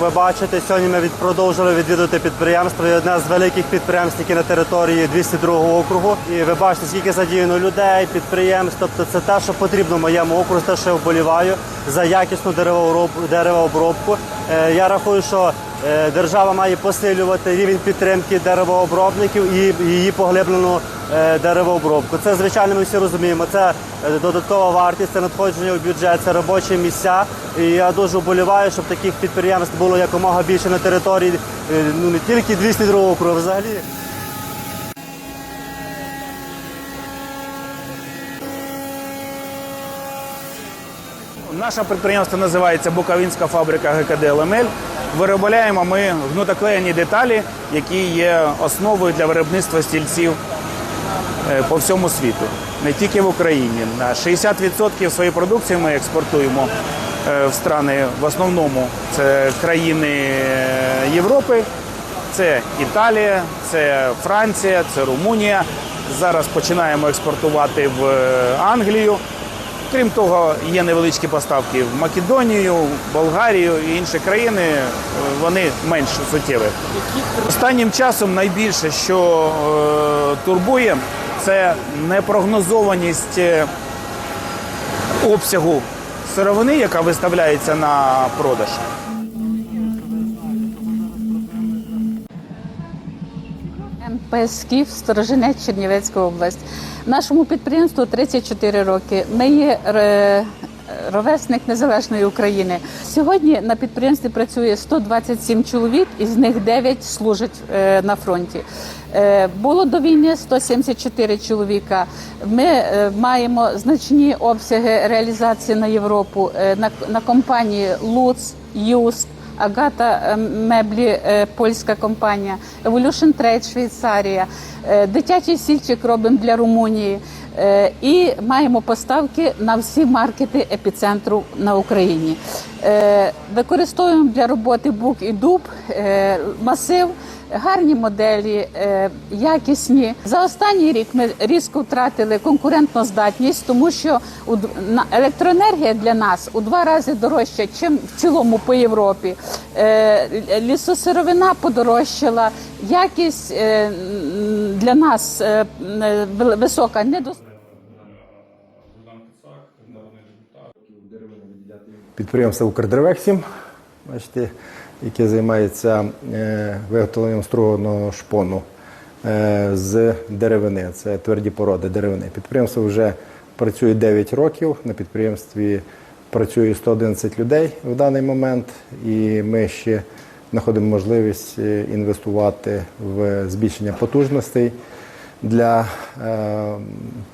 Ви бачите, сьогодні ми продовжили відвідувати підприємство. І одне з великих підприємств, які на території 202 округу. І ви бачите, скільки задіяно людей, підприємств. Тобто це те, що потрібно моєму округу, те, що я вболіваю за якісну деревооброб- деревообробку. Е, Я рахую, що е, держава має посилювати рівень підтримки деревообробників і її поглиблену деревообробку. Це звичайно ми всі розуміємо. Це е, додаткова вартість, це надходження в бюджет, це робочі місця. І я дуже вболіваю, щоб таких підприємств було якомога більше на території е, ну не тільки 202 округу, а взагалі. Наше підприємство називається Буковинська фабрика ГКД «Лемель». Виробляємо ми гнутоклеєні деталі, які є основою для виробництва стільців е, по всьому світу, не тільки в Україні. На 60% своєї продукції ми експортуємо е, в страни в основному це країни е, Європи, це Італія, це Франція, це Румунія. Зараз починаємо експортувати в е, Англію. Крім того, є невеличкі поставки в Македонію, Болгарію і інші країни. е, Вони менш суттєві. Останнім часом найбільше, що е, турбує, це непрогнозованість е, обсягу сировини, яка виставляється на продаж. МП «Скіф», Сторожинець, Чернівецька область. Нашому підприємству 34 роки. Ми є ре- ровесник незалежної України. Сьогодні на підприємстві працює 127 чоловік, із них 9 служать е, на фронті. Е, Було до війни 174 чоловіка. Ми е, маємо значні обсяги реалізації на Європу на, компанії Луц, Юск. Агата меблі, польська компанія, Evolution Trade Швейцарія, дитячий сільчик робимо для Румунії. Е, І маємо поставки на всі маркети епіцентру на Україні. Е, Використовуємо для роботи бук і дуб, е, масив, гарні моделі, якісні. За останній рік ми різко втратили конкурентну здатність, тому що електроенергія для нас у два рази дорожча, ніж в цілому по Європі. Лісосировина подорожчала, якість для нас висока, недостатня. Підприємство «Укрдеревексім», бачите, яке займається е, виготовленням струганого шпону е, з деревини. Це тверді породи деревини. Підприємство вже працює 9 років. На підприємстві працює 111 людей в даний момент, і ми ще знаходимо можливість е, інвестувати в збільшення потужностей для е,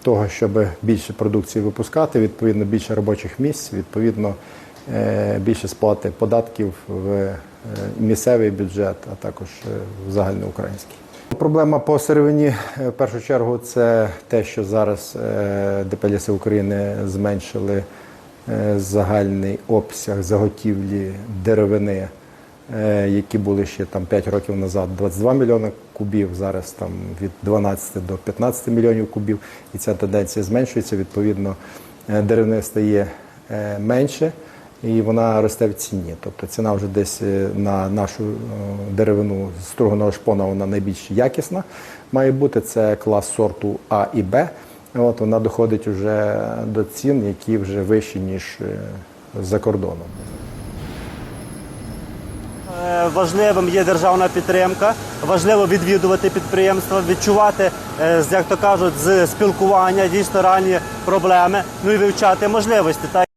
того, щоб більше продукції випускати, відповідно більше робочих місць, відповідно більше сплати податків в е, місцевий бюджет, а також е, в загальноукраїнський. Проблема по сировині е, в першу чергу це те, що зараз е, ДП «Ліси України зменшили е, загальний обсяг заготівлі деревини е, які були ще там 5 років назад 22 мільйони кубів, зараз там від 12 до 15 мільйонів кубів, і ця тенденція зменшується. Відповідно, е, деревини стає е, менше і вона росте в ціні. Тобто ціна вже десь е, на нашу е, деревину з струганого шпона вона найбільш якісна має бути. Це клас сорту А і Б. От вона доходить вже до цін, які вже вищі ніж е, за кордоном. Важливим є державна підтримка, важливо відвідувати підприємства, відчувати, як то кажуть, з спілкування дійсно реальні проблеми, ну і вивчати можливості.